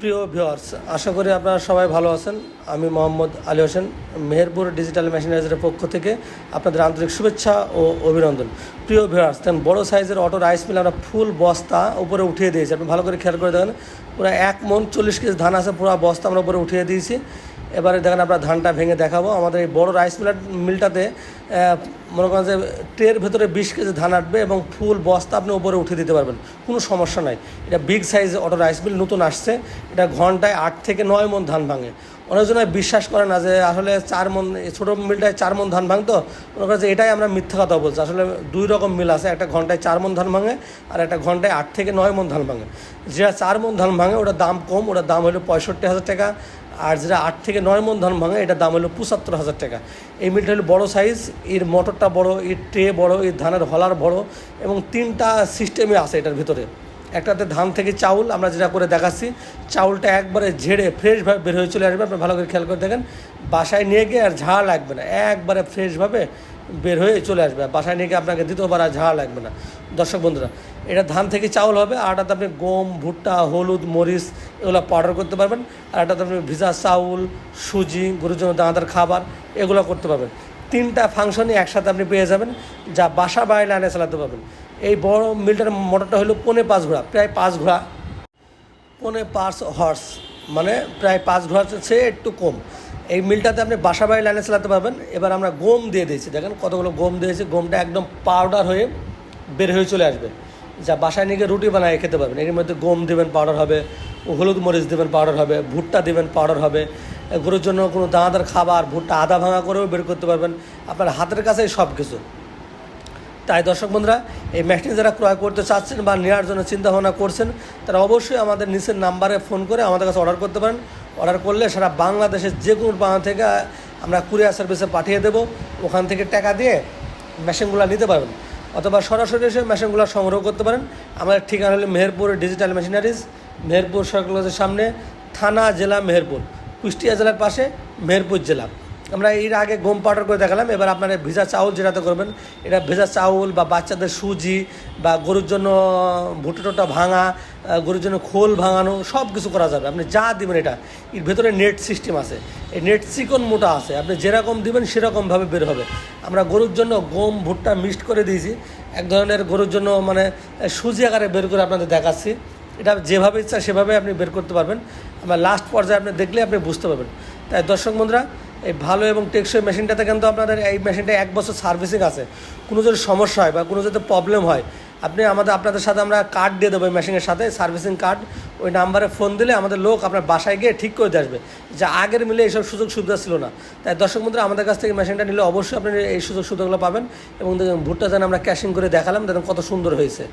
প্রিয় ভিওয়ার্স আশা করি আপনারা সবাই ভালো আছেন। আমি মোহাম্মদ আলী হোসেন, মেহেরপুর ডিজিটাল মেশিনারিজের পক্ষ থেকে আপনাদের আন্তরিক শুভেচ্ছা ও অভিনন্দন। প্রিয় ভিওয়ার্স দেখেন বড়ো সাইজের অটো রাইস মিল আমরা ফুল বস্তা উপরে উঠিয়ে দিয়েছি। আপনি ভালো করে খেয়াল করে দেখেন, পুরো এক মন চল্লিশ কেজি ধান আছে, পুরো বস্তা আমরা উপরে উঠিয়ে দিয়েছি। এবারে দেখেন আমরা ধানটা ভেঙে দেখাবো। আমাদের এই বড় রাইস মিলার মিলটাতে মনে করেন যে ট্রের ভেতরে বিশ কেজি ধান আটবে এবং ফুল বস্তা আপনি উপরে উঠে দিতে পারবেন। কোনো সমস্যা নাই। এটা big size auto rice mill নতুন আসছে। এটা ঘন্টায় আট থেকে নয় মন ধান ভাঙে। অনেকজনে বিশ্বাস করে না যে আসলে চার মন ছোটো মিলটায় চার মন ধান ভাঙতো। মনে করে যে এটাই আমরা মিথ্যা কথা বলছি। আসলে দুই রকম মিল আছে। একটা ঘন্টায় চার মন ধান ভাঙে আর একটা ঘন্টায় আট থেকে নয় মন ধান ভাঙে। যেটা চার মন ধান ভাঙে, ওটার দাম কম, ওটার দাম হলো পঁয়ষট্টি হাজার টাকা। আর যেটা আট থেকে নয় মন ধান ভাঙে, এটার দাম হলো পঁচাত্তর হাজার টাকা। এই মিলটা হলো বড়ো সাইজ এর মোটরটা বড়ো, এর ট্রে বড়ো, এর ধানের হলার বড় এবং তিনটা সিস্টেমে আছে এটার ভিতরে। একটাতে ধান থেকে চাউল, আমরা যেটা করে দেখাচ্ছি, চাউলটা একবারে ঝেড়ে ফ্রেশভাবে বের হয়ে চলে আসবে। আপনি ভালো করে খেয়াল করে দেখেন, বাসায় নিয়ে গিয়ে আর ঝাড় লাগবে না, একবারে ফ্রেশভাবে বের হয়ে চলে আসবে বাসায় নিয়ে গিয়ে আপনাকে দ্বিতীয়বার আর ঝাড় লাগবে না। দর্শক বন্ধুরা, এটা ধান থেকে চাউল হবে, আর এটাতে আপনি গম, ভুট্টা, হলুদ, মরিচ এগুলো পাউডার করতে পারবেন, আর এটাতে আপনি ভিজা চাউল, সুজি, গরুর জন্য দানাদার খাবার এগুলো করতে পারবেন। তিনটা ফাংশনই একসাথে আপনি পেয়ে যাবেন, যা বাসা বাড়ি লাইনে চালাতে পারবেন। এই বড় মিলটার মোটরটা হলো পৌনে পাঁচ ঘোড়া, প্রায় পাঁচ ঘোড়া। পৌনে পাঁচ হর্স মানে প্রায় পাঁচ ঘোড়া চেয়ে একটু কম। এই মিলটাতে আপনি বাসা বাড়ি লাইনে চালাতে পারবেন। এবার আমরা গম দিয়ে দিয়েছি। দেখেন কতগুলো গম দিয়েছি। গমটা একদম পাউডার হয়ে বের হয়ে চলে আসবে। যা বাসায় নিয়ে রুটি বানায় খেতে পারবেন। এর মধ্যে গম দেবেন পাউডার হবে। হলুদ মরিচ দেবেন পাউডার হবে। ভুট্টা দেবেন পাউডার হবে। গরুর জন্য কোনো দানাদার খাবার, ভুট্টা আদা ভাঙা করেও বের করতে পারবেন। আপনার হাতের কাছেই সব কিছু তাই দর্শক বন্ধুরা, এই মেশিন যারা ক্রয় করতে চাচ্ছেন বা নেওয়ার জন্য চিন্তা ভাবনা করছেন, তারা অবশ্যই আমাদের নিচের নাম্বারে ফোন করে আমাদের কাছে অর্ডার করতে পারেন। অর্ডার করলে সারা বাংলাদেশের যে কোনো প্রান্ত থেকে আমরা কুরিয়ার সার্ভিসে পাঠিয়ে দেবো। ওখান থেকে টাকা দিয়ে মেশিনগুলো নিতে পারবেন। অথবা সরাসরি এসে মেশিনগুলো সংগ্রহ করতে পারেন। আমাদের ঠিকানা হলো মেহেরপুর ডিজিটাল মেশিনারিজ মেহেরপুর সরকারের সামনে, থানা, জেলা, মেহেরপুর। কুষ্টিয়া জেলার পাশে, মেহেরপুর জেলা। আমরা এর আগে গম পাউডার করে দেখালাম, এবার আপনারা ভেজা চাউল যেটাতে করবেন, এটা ভেজা চাউল বা বাচ্চাদের সুজি বা গরুর জন্য ভুট্টা টোটা ভাঙা গরুর জন্য খোল ভাঙানো সব কিছু করা যাবে। আপনি যা দিবেন এটা, এর ভেতরে নেট সিস্টেম আছে। এই নেট চিকন মোটা আছে। আপনি যেরকম দিবেন সেরকমভাবে বের হবে। আমরা গরুর জন্য গম, ভুট্টা মিক্সড করে দিয়েছি। এক ধরনের গরুর জন্য মানে সুজি আকারে বের করে আপনাদের দেখাচ্ছি। এটা যেভাবে ইচ্ছা সেভাবে আপনি বের করতে পারবেন। আমার লাস্ট পর্যায়ে আপনি দেখলে আপনি বুঝতে পারবেন। তাই দর্শক বন্ধুরা, এই ভালো এবং টেকসই মেশিনটাতে কিন্তু আপনাদের এই মেশিনটা এক বছর সার্ভিসিং আছে। কোনো যদি সমস্যা হয় বা কোনো যদি প্রবলেম হয়, আপনি আমাদের, আপনাদের সাথে আমরা কার্ড দিয়ে দেবো এই মেশিনের সাথে, সার্ভিসিং কার্ড ওই নাম্বারে ফোন দিলে আমাদের লোক আপনার বাসায় গিয়ে ঠিক করে দিয়ে আসবে যা আগের মিলে এইসব সুযোগ সুবিধা ছিল না। তাই দর্শক বন্ধুরা, আমাদের কাছ থেকে মেশিনটা নিলে অবশ্যই আপনি এই সুযোগ সুবিধাগুলো পাবেন এবং দেখুন ভুট্টা যেন আমরা ক্যাশিং করে দেখালাম, দেখুন কত সুন্দর হয়েছে।